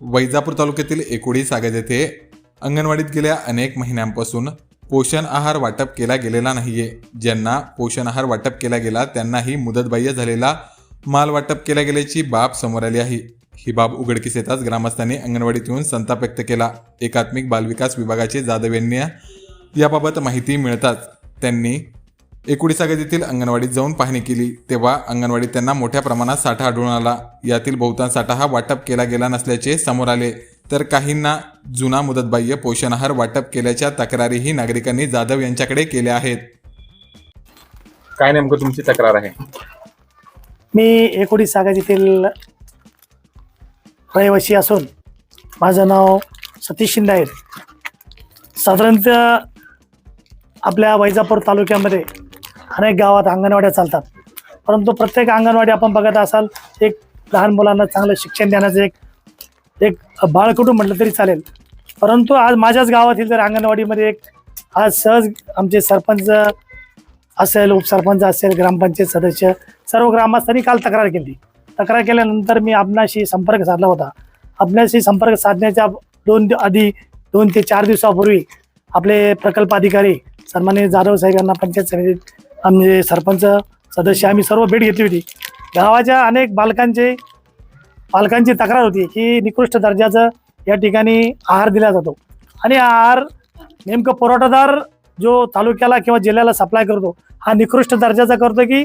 वैजापूर तालुक्यातील एकोडी सागज येथे अंगणवाडीत गेल्या अनेक महिन्यांपासून पोषण आहार वाटप केला गेलेला नाहीये. ज्यांना पोषण आहार वाटप केला गेला त्यांनाही मुदतबाह्य झालेला माल वाटप केला गेल्याची बाब समोर आली आहे. ही बाब उघडकीस येताच ग्रामस्थांनी अंगणवाडीत येऊन संताप व्यक्त केला. एकात्मिक बालविकास विभागाचे जाधव यांनी याबाबत माहिती मिळताच त्यांनी एकुडीसागज येथील अंगणवाडीत जाऊन पाहणी केली. तेव्हा अंगणवाडीत त्यांना मोठ्या प्रमाणात साठा आढळून आला. यातील बहुतांश साठा हा वाटप केला गेला नसल्याचे समोर आले. तर काहींना जुना मुदतबाह्य पोषण आहार वाटप केल्याच्या तक्रारीही नागरिकांनी जाधव यांच्याकडे केल्या आहेत. काय नेमकं तुमची तक्रार आहे? मी एकोडी सागाज येथील रहिवासी असून माझं नाव सतीश शिंदे आहे. साधारणतः आपल्या वैजापूर तालुक्यामध्ये अनेक गावात अंगणवाड्या चालतात. परंतु प्रत्येक अंगणवाडी आपण बघत असाल एक लहान मुलांना चांगलं शिक्षण देण्याचं एक एक बाळकुटुंब म्हटलं तरी चालेल. परंतु आज माझ्याच गावातील जर अंगणवाडीमध्ये एक आज सहज आमचे सरपंच असेल उपसरपंच असेल ग्रामपंचायत सदस्य सर्व ग्रामस्थांनी काल तक्रार केली. तक्रार केल्यानंतर मी आपणाशी संपर्क साधला होता. आपल्याशी संपर्क साधण्याच्या दोन आधी दोन ते चार दिवसापूर्वी आपले प्रकल्प अधिकारी सन्मान्य जाधव साहेब यांना पंचायत समितीत आमचे सरपंच सदस्य आम्ही सर्व भेट घेतली होती. गावाच्या अनेक बालकांचे पालकांची तक्रार होती की निकृष्ट दर्जाचं या ठिकाणी आहार दिला जातो. आणि आहार नेमकं पुरवठादार जो तालुक्याला किंवा जिल्ह्याला सप्लाय करतो हा निकृष्ट दर्जाचा करतो की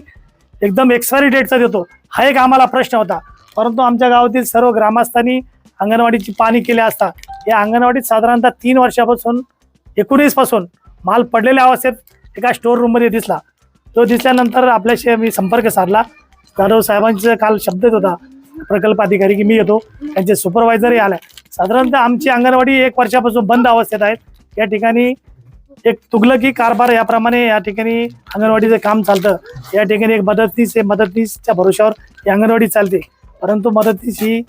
एकदम एक्सपायरी डेटचा देतो? हा एक आम्हाला प्रश्न होता. परंतु आमच्या गावातील सर्व ग्रामस्थांनी अंगणवाडीची पाणी केली असता या अंगणवाडीत साधारणतः तीन वर्षापासून एकोणीसपासून माल पडलेल्या अवस्थेत एका स्टोर रूममध्ये दिसला. तो दिसल्यानंतर आपल्याशी मी संपर्क साधला. जाधव साहेबांचा काल शब्द येत होता प्रकल्प अधिकारी की मी येतो. त्यांचे सुपरवायझरही आलाय साधारणतः आमची अंगणवाडी एक वर्षापासून बंद अवस्थेत आहेत या ठिकाणी एक तुगलकी कारभार याप्रमाणे या ठिकाणी अंगणवाडीचं काम चालतं. या ठिकाणी एक मदतनीस हे मदतनीसच्या भरोश्यावर ही अंगणवाडी चालते. परंतु मदतनीस ही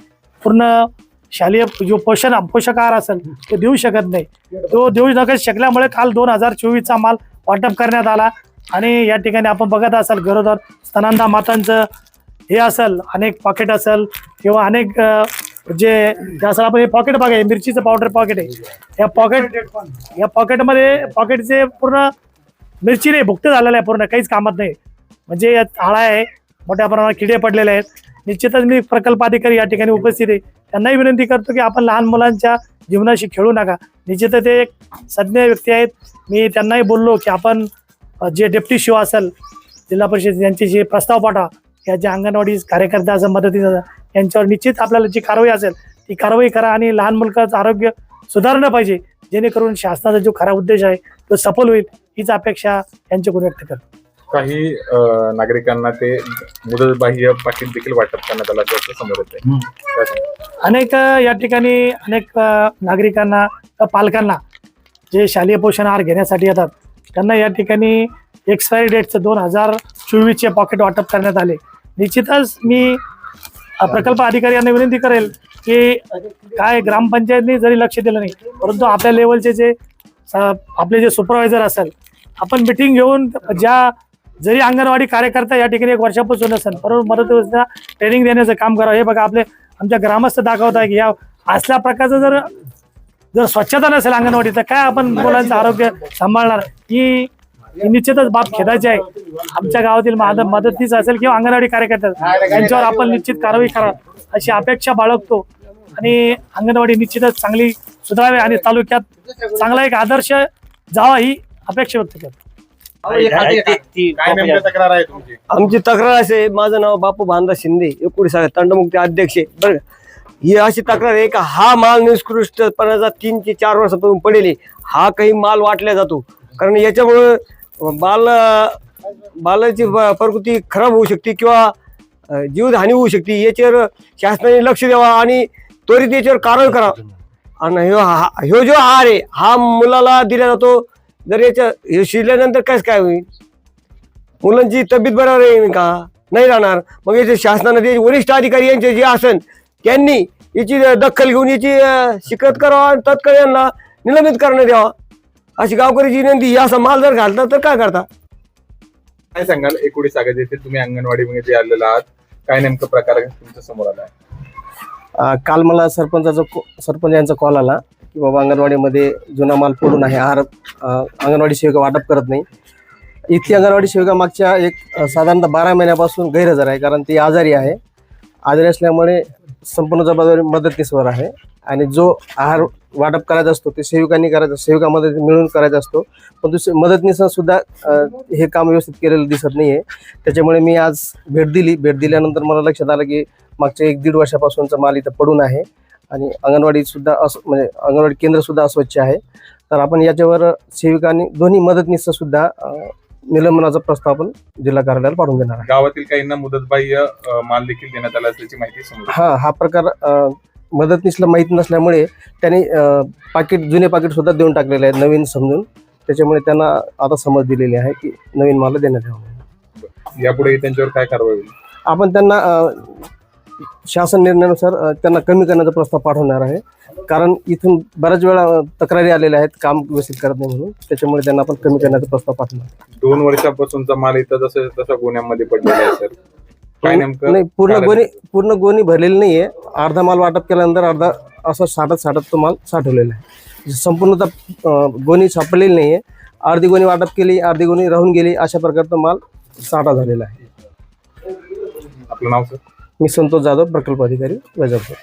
पूर्ण शालेय जो पोषण पोषक आहार असेल तो देऊ शकत नाही. तो देऊ नका शकल्यामुळे काल दोन हजार चोवीसचा माल वाटप करण्यात आला. आणि या ठिकाणी आपण बघत असाल गरोदर स्तनांदा मातांचं हे असेल अनेक पॉकेट असेल किंवा अनेक जे जसं आपण हे पॉकेट बघा मिरचीचं पावडर पॉकेट आहे. या पॉकेट या पॉकेटमध्ये पॉकेटचे पूर्ण मिरची नाही भुकटे झालेलं आहे पूर्ण काहीच कामात नाही. म्हणजे यात आळा आहे मोठ्या प्रमाणात किडे पडलेले आहेत. निश्चितच मी प्रकल्प अधिकारी या ठिकाणी उपस्थित आहे. त्यांनाही विनंती करतो की आपण लहान मुलांच्या जीवनाशी खेळू नका. निश्चितच ते एक सज्ञ व्यक्ती आहेत. मी त्यांनाही बोललो की आपण जे डेप्टी शिव असेल जिल्हा परिषद यांचे जे प्रस्ताव पाठवा या जे अंगणवाडी कार्यकर्ते असेल मदतीचा यांच्यावर निश्चित आपल्याला जी कारवाई असेल ती कारवाई करा आणि लहान मुलगाचं आरोग्य सुधारलं पाहिजे जेणेकरून शासनाचा जो खरा उद्देश आहे तो सफल होईल हीच अपेक्षा यांच्याकडून व्यक्त करतो काही नागरिकांना ते मुदतबाह्य पाकिट देखील वाटप करण्यात आलं असल्याचं समोर येत? अनेक या ठिकाणी अनेक नागरिकांना पालकांना जे शालेय पोषण आहार घेण्यासाठी येतात त्यांना या ठिकाणी एक्सपायरी डेटचं दोन हजार चोवीसचे पॉकेट वाटप करण्यात आले. निश्चितच मी प्रकल्प अधिकारी यांना विनंती करेल की काय ग्रामपंचायतने जरी लक्ष दिलं नाही परंतु आपल्या लेवलचे जे स- आपले जे सुपरवायझर असेल आपण मिटिंग घेऊन ज्या जरी अंगणवाडी कार्यकर्ता या ठिकाणी एक वर्षापासून असेल परंतु मदत ट्रेनिंग देण्याचं काम करावं. हे बघा आपले आमच्या ग्रामस्थ दाखवत आहे की या असल्या प्रकारचं जर जर स्वच्छता नसेल अंगणवाडी तर काय आपण मुलांचं आरोग्य सांभाळणार? ही निश्चितच बाब खेदायची आहे. आमच्या गावातील मदत मदतीच असेल किंवा अंगणवाडी कार्यकर्ते यांच्यावर आपण निश्चित कारवाई करा अशी अपेक्षा बाळगतो. आणि अंगणवाडी निश्चितच चांगली सुधारावी आणि तालुक्यात चांगला एक आदर्श जावा ही अपेक्षा व्यक्त करतो. आमची तक्रार आहे माझं नाव बापू भांदा शिंदे एकोणीस तंडमुक्ती अध्यक्ष आहे. बरं? ही अशी तक्रार आहे का? हा माल निष्कृष्टपणाचा तीन ते चार वर्षापासून पडेल आहे. हा काही माल वाटला जातो. कारण याच्यामुळं बाल बालाची प- प्रकृती खराब होऊ शकते किंवा जीवहानी होऊ शकते. याच्यावर शासनाने लक्ष द्यावा आणि त्वरित याच्यावर कारण करा. आणि ह्यो हा ह्यो जो आहार आहे हा मुलाला दिला जातो. जर याच्या हे शिजल्यानंतर कायच काय होईल? मुलांची तब्येत बरोबर येईल का? नाही राहणार. मग याचे शासनाने वरिष्ठ अधिकारी यांचे जे आसन त्यांनी याची दखल घेऊन याची शिकत करावा आणि तत्काळ यांना निलंबित करण्यात यावा. अशी गावकरीची विनंती असा माल जर घालता तर काय करता? काय सांगाल? एकोडी सागज येथे तुम्ही अंगणवाडी मध्ये आलेला आहात. काय नेमकं प्रकार तुमच्यासमोर आला? आहे अ, काल मला सरपंचाचा को- सरपंच यांचा कॉल आला की बाबा अंगणवाडीमध्ये जुना माल पडून आहे. आहार अ, अंगणवाडी सेविका वाटप करत नाही. इथली अंगणवाडी सेविका मागच्या एक अ, साधारणतः बारा महिन्यापासून गैरहजर आहे कारण ती आजारी आहे. आजारी असल्यामुळे संपूर्ण जबाबदारी मदतनीसवर आहे. आणि जो आहार वाटप करायचा असतो ते सेविकांनी करायचा सेविका मदत मिळून करायचा असतो. पण दुसरी मदतनीसं सुद्धा हे काम व्यवस्थित केलेलं दिसत नाही आहे त्याच्यामुळे मी आज भेट दिली. भेट दिल्यानंतर मला लक्षात आलं की मागच्या एक दीड वर्षापासूनचा माल इथं पडून आहे. आणि अंगणवाडीसुद्धा अस म्हणजे अंगणवाडी केंद्रसुद्धा अस्वच्छ आहे. तर आपण याच्यावर सेविकांनी दोन्ही मदतनीससुद्धा निलंबनाचा प्रस्ताव आपण जिल्हा कार्यालयाला पाठवून देणार आहे. गावातील काहींना मुदतबाह्य अ, माल देखील देण्यात आला असल्याची माहिती समोर येते. हा हा प्रकार अ, मदतनीसला माहीत नसल्यामुळे त्यांनी पाकिट जुने पाकिट सुद्धा देऊन टाकलेले आहेत नवीन समजून. त्याच्यामुळे त्यांना आता समज दिलेली आहे की नवीन माल देण्यात यावं यापुढे त्यांच्यावर काय कारवाई होईल? आपण त्यांना अ, शासन निर्णयानुसार अ, त्यांना कमी करण्याचा प्रस्ताव पाठवणार आहे. कारण इथून बऱ्याच वेळा तक्रारी आलेल्या आहेत काम व्यवस्थित करत नाही म्हणून. त्याच्यामुळे त्यांना आपण कमी करण्याचा प्रस्ताव पाठवणार. दोन वर्षापासूनचा माल इथं जसं तसं गुन्ह्यामध्ये पडलेला आहे सर. काय नेमकं नाही पूर्ण कारण- गोणी पूर्ण गोणी भरलेली नाहीये. अर्धा माल वाटप केल्यानंतर अर्धा असं साठत साठत तो माल साठवलेला आहे. संपूर्णतः अ, गोणी सापडलेली नाहीये. अर्धी गोणी वाटप केली अर्धी गोणी राहून गेली अशा प्रकारचा माल साठा झालेला आहे. आपलं नाव सर? मी संतोष जाधव प्रकल्प अधिकारी वैजापूर.